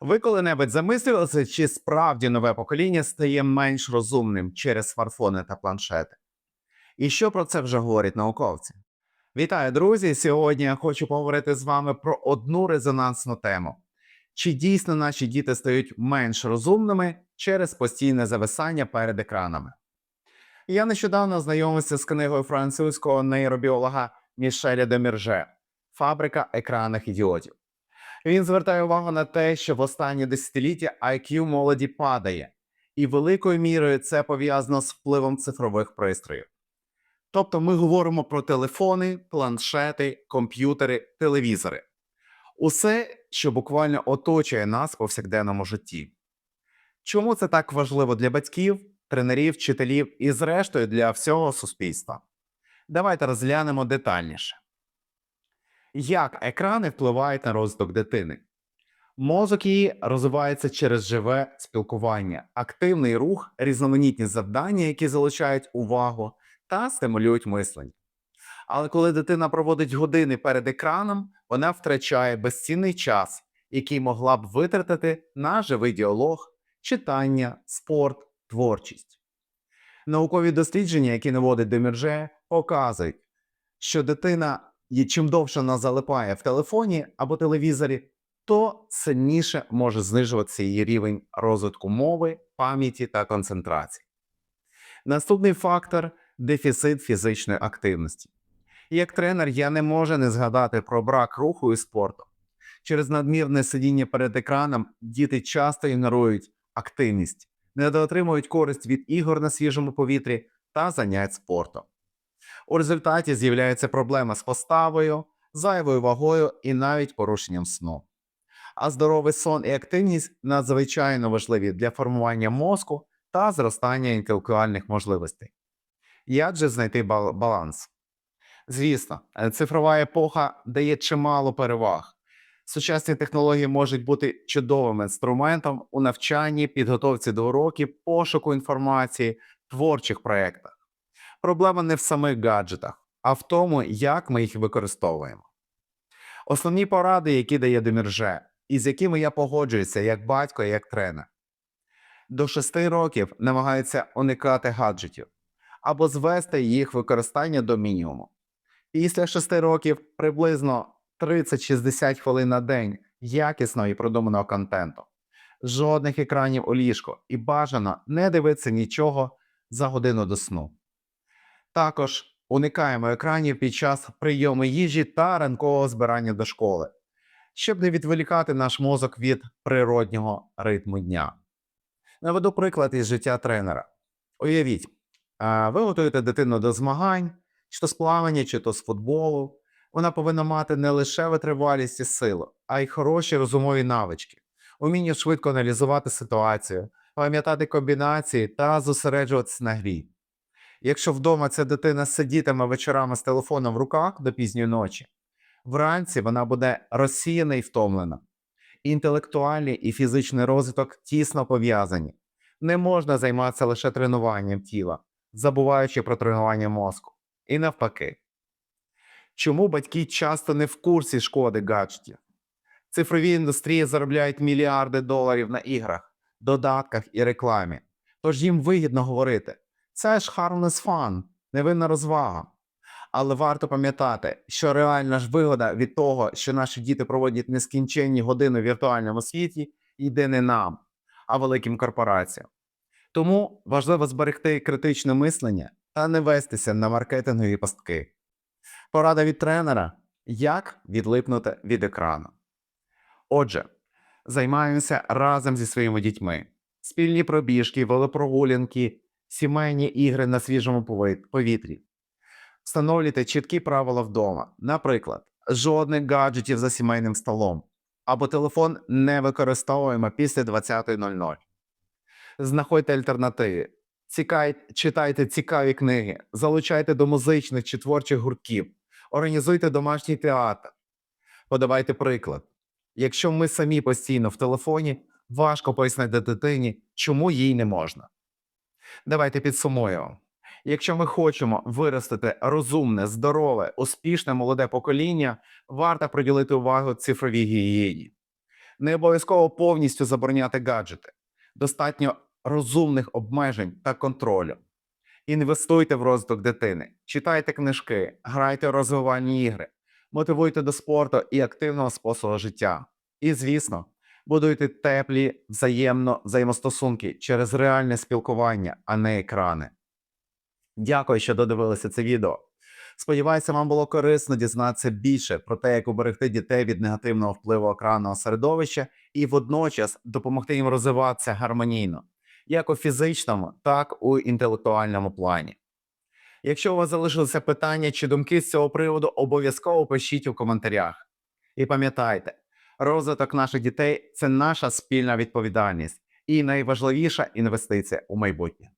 Ви коли-небудь замислювалися, чи справді нове покоління стає менш розумним через смартфони та планшети? І що про це вже говорять науковці? Вітаю, друзі! Сьогодні я хочу поговорити з вами про одну резонансну тему: чи дійсно наші діти стають менш розумними через постійне зависання перед екранами? Я нещодавно ознайомився з книгою французького нейробіолога Мішеля Демірже Фабрика екранних ідіотів. Він звертає увагу на те, що в останні десятиліття IQ молоді падає, і великою мірою це пов'язано з впливом цифрових пристроїв. Тобто ми говоримо про телефони, планшети, комп'ютери, телевізори. Усе, що буквально оточує нас в повсякденному житті. Чому це так важливо для батьків, тренерів, вчителів і, зрештою, для всього суспільства? Давайте розглянемо детальніше. Як екрани впливають на розвиток дитини? Мозок її розвивається через живе спілкування, активний рух, різноманітні завдання, які залучають увагу та стимулюють мислення. Але коли дитина проводить години перед екраном, вона втрачає безцінний час, який могла б витратити на живий діалог, читання, спорт, творчість. Наукові дослідження, які наводить Демірже, показують, що дитина і чим довше вона залипає в телефоні або телевізорі, то сильніше може знижуватися її рівень розвитку мови, пам'яті та концентрації. Наступний фактор дефіцит фізичної активності. Як тренер, я не можу не згадати про брак руху і спорту. Через надмірне сидіння перед екраном діти часто ігнорують активність, недоотримують користь від ігор на свіжому повітрі та занять спортом. У результаті з'являється проблема з поставою, зайвою вагою і навіть порушенням сну. А здоровий сон і активність надзвичайно важливі для формування мозку та зростання інтелектуальних можливостей. Як же знайти баланс? Звісно, е, цифрова епоха дає чимало переваг. Сучасні технології можуть бути чудовим інструментом у навчанні, підготовці до уроків, пошуку інформації, творчих проєктах. Проблема не в самих гаджетах, а в тому, як ми їх використовуємо. Основні поради, які дає Демірже, і з якими я погоджуюся як батько і як тренер. До 6 років намагаються уникати гаджетів або звести їх використання до мінімуму. Після 6 років приблизно 30-60 хвилин на день якісного і продуманого контенту. Жодних екранів у ліжко і бажано не дивитися нічого за годину до сну. Також уникаємо екранів під час прийому їжі та ранкового збирання до школи, щоб не відволікати наш мозок від природнього ритму дня. Наведу приклад із життя тренера. Уявіть, ви готуєте дитину до змагань, чи то з плавання, чи то з футболу. Вона повинна мати не лише витривалість і силу, а й хороші розумові навички, уміння швидко аналізувати ситуацію, пам'ятати комбінації та зосереджуватися на грі. Якщо вдома ця дитина сидітиме вечорами з телефоном в руках до пізньої ночі, вранці вона буде розсіяна і втомлена. Інтелектуальний і фізичний розвиток тісно пов'язані. Не можна займатися лише тренуванням тіла, забуваючи про тренування мозку. І навпаки. Чому батьки часто не в курсі шкоди гаджетів? Цифрові індустрії заробляють мільярди доларів на іграх, додатках і рекламі. Тож їм вигідно говорити: це ж harmless fun, невинна розвага. Але варто пам'ятати, що реальна ж вигода від того, що наші діти проводять нескінченні години в віртуальному світі, йде не нам, а великим корпораціям. Тому важливо зберегти критичне мислення та не вестися на маркетингові пастки. Порада від тренера як відлипнути від екрану. Отже, займаємося разом зі своїми дітьми. Спільні пробіжки, велопрогулянки, сімейні ігри на свіжому повітрі. Встановлюйте чіткі правила вдома. Наприклад, жодних гаджетів за сімейним столом або телефон не використовуємо після 20.00. Знаходьте альтернативи. Цікай... Читайте цікаві книги, залучайте до музичних чи творчих гуртків, організуйте домашній театр. Подавайте приклад. Якщо ми самі постійно в телефоні, важко пояснити дитині, чому їй не можна. Давайте підсумуємо. Якщо ми хочемо виростити розумне, здорове, успішне молоде покоління, варто приділити увагу цифровій гігієні. Не обов'язково повністю забороняти гаджети. Достатньо розумних обмежень та контролю. Інвестуйте в розвиток дитини, читайте книжки, грайте у розвивальні ігри, мотивуйте до спорту і активного способу життя. І, звісно, будуйте теплі взаємно взаємостосунки через реальне спілкування, а не екрани. Дякую, що додивилися це відео. Сподіваюся, вам було корисно дізнатися більше про те, як уберегти дітей від негативного впливу екранного середовища і водночас допомогти їм розвиватися гармонійно, як у фізичному, так у інтелектуальному плані. Якщо у вас залишилися питання чи думки з цього приводу, обов'язково пишіть у коментарях. І пам'ятайте, розвиток наших дітей це наша спільна відповідальність і найважливіша інвестиція у майбутнє.